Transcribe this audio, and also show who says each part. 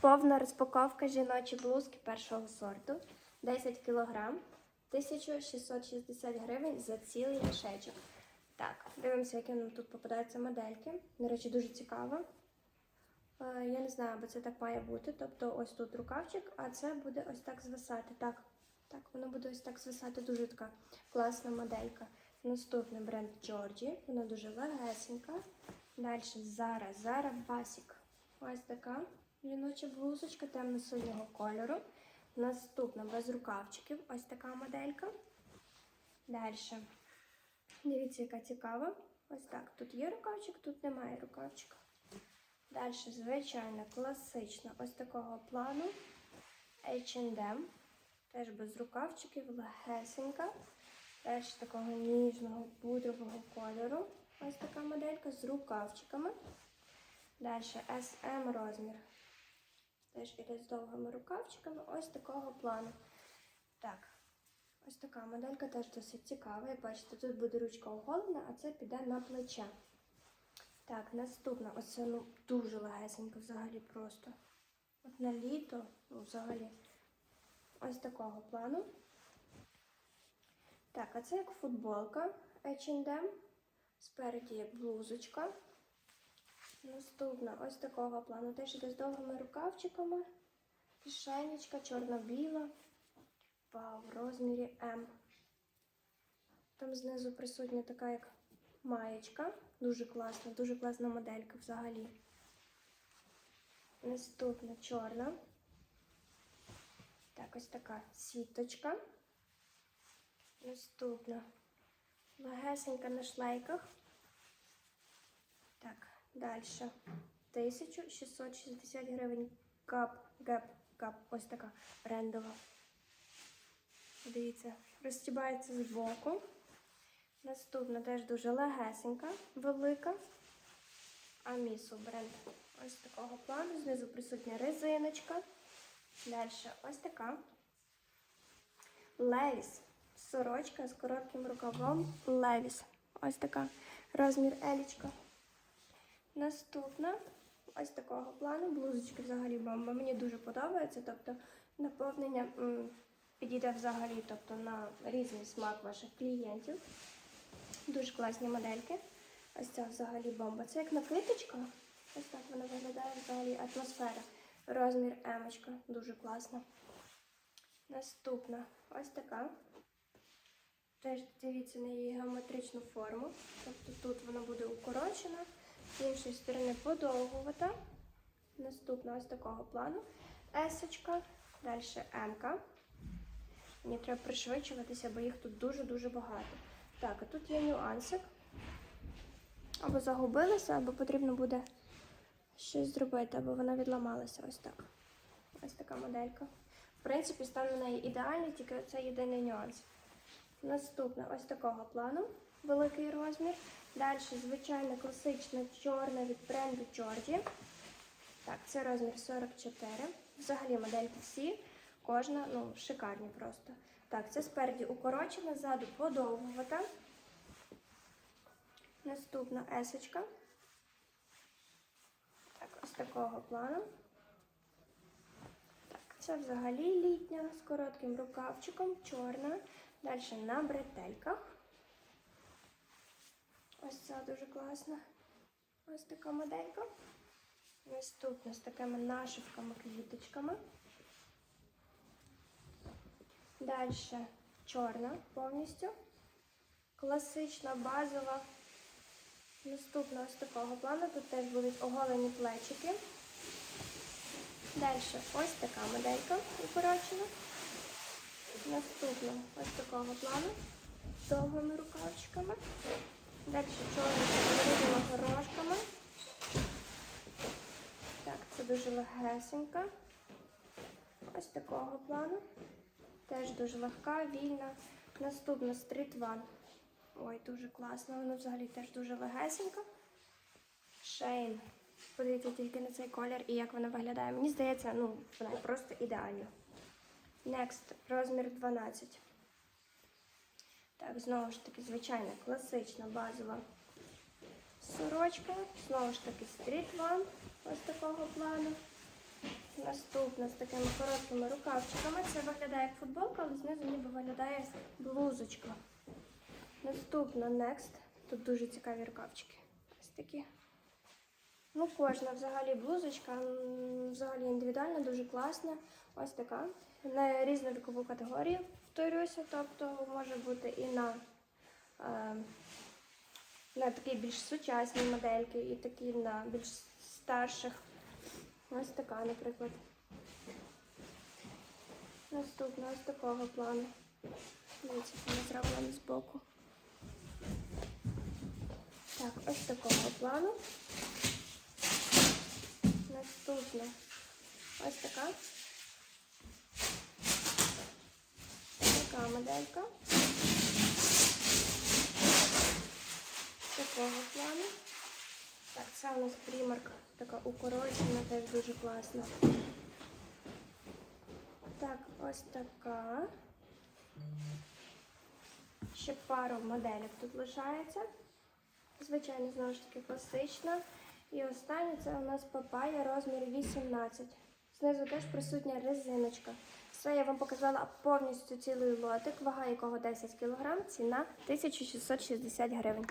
Speaker 1: Повна розпаковка жіночі блузки першого сорту. 10 кг, 1660 гривень за цілий мішечок. Так, дивимося, які нам тут попадаються модельки. До речі, дуже цікаво. Е, Я не знаю, бо це так має бути. Тобто ось тут рукавчик, а це буде ось так звисати. Так, так, воно буде ось так звисати. Дуже така класна моделька. Наступний бренд Джорджі. Вона дуже легесенька. Далі Zara, Zara Basic. Ось така жіноча блузочка темно-синього кольору. Наступна без рукавчиків. Ось така моделька. Далі. Дивіться, яка цікава. Ось так. Тут є рукавчик, тут немає рукавчика. Далі, звичайно, класична ось такого плану. H&M. Теж без рукавчиків, легесенька. Теж такого ніжного пудрового кольору. Ось така моделька з рукавчиками. Далі SM розмір. Теж іде з довгими рукавчиками. Ось такого плану. Так, ось така моделька теж досить цікава. Як бачите, тут буде ручка оголена, а це піде на плече. Так, наступна. Оце ну, дуже легесенько взагалі просто. От на літо, ну, взагалі, ось такого плану. Так, а це як футболка H&M. Спереді є блузочка. Наступна ось такого плану. Теж іде з довгими рукавчиками. Кишенечка чорно-біла. Вау, в розмірі М. Там знизу присутня така як маєчка. Дуже класна, дуже класна моделька взагалі. Наступна чорна. Так, ось така сіточка. Наступна. Легесенька на шлейках. Далі. 1660 гривень кап, геп, кап. Ось така брендова. Дивіться, розстібається з боку. Наступна теж дуже легесенька, велика. Амісу бренд ось такого плану. Знизу присутня резиночка. Далі ось така. Левіс. Сорочка з коротким рукавом. Левіс. Ось така. Розмір елічка. Наступна ось такого плану. Блузочки взагалі бомба. Мені дуже подобається. Тобто наповнення підійде взагалі тобто, на різний смак ваших клієнтів. Дуже класні модельки. Ось ця взагалі бомба. Це як накидочка. Ось так вона виглядає взагалі атмосфера. Розмір емочка. Дуже класна. Наступна ось така. Теж дивіться на її геометричну форму. Тобто тут вона буде укорочена, з іншої сторони подовгувата. Наступна ось такого плану. Есочка, далі М-ка. Мені треба пришвидшуватися, бо їх тут дуже-дуже багато. Так, а тут є нюансик. Або загубилася, або потрібно буде щось зробити, або вона відламалася. Ось так. Ось така моделька. В принципі, стан на неї ідеальний, тільки це єдиний нюанс. Наступна ось такого плану, великий розмір. Далі, звичайно, класична чорна від бренду Джорджі. Так, це розмір 44. Взагалі модельки всі, кожна, ну, шикарні просто. Так, це спереді укорочена, ззаду подовгувата. Наступна есочка. Так, ось такого плану. Так, це взагалі літня з коротким рукавчиком, чорна. Далі на бретельках. Ось ця дуже класна. Ось така моделька. Наступна з такими нашивками, квіточками. Далі чорна повністю. Класична, базова. Наступна ось такого плану. Тут теж будуть оголені плечики. Далі ось така моделька укорочена. Наступна ось такого плану. З довгими рукавчиками. Далі з великими горошками. Так, це дуже легесенька. Ось такого плану. Теж дуже легка, вільна. Наступна Street One. Ой, дуже класно. Вона взагалі теж дуже легесенька. Шейн. Подивіться тільки на цей колір і як вона виглядає. Мені здається, ну, вона просто ідеальна. Next, розмір 12. Так, знову ж таки, звичайна, класична, базова сорочка. Знову ж таки, One. Ось такого плану. Наступна з такими короткими рукавчиками. Це виглядає як футболка, але знизу ніби виглядає блузочка. Наступна Next. Тут дуже цікаві рукавчики. Ось такі. Ну, кожна взагалі блузочка, взагалі індивідуальна, дуже класна. Ось така. На різну вікову категорію, повторюся, тобто може бути і на, е, на такі більш сучасні модельки, і такі на більш старших. Ось така, наприклад. Наступна ось такого плану. Дивіться, вона зроблена збоку. Так, ось такого плану. Наступна ось така. Така моделька. Такого плану. Так, у нас примарка така укорочена, теж дуже класна. Так, ось така. Ще пару моделек тут лишається. Звичайно, знову ж таки класична. І останнє це у нас папая розмір 18. Знизу теж присутня резиночка. Все, я вам показала повністю цілий лотик, вага якого 10 кг, ціна 1660 гривень.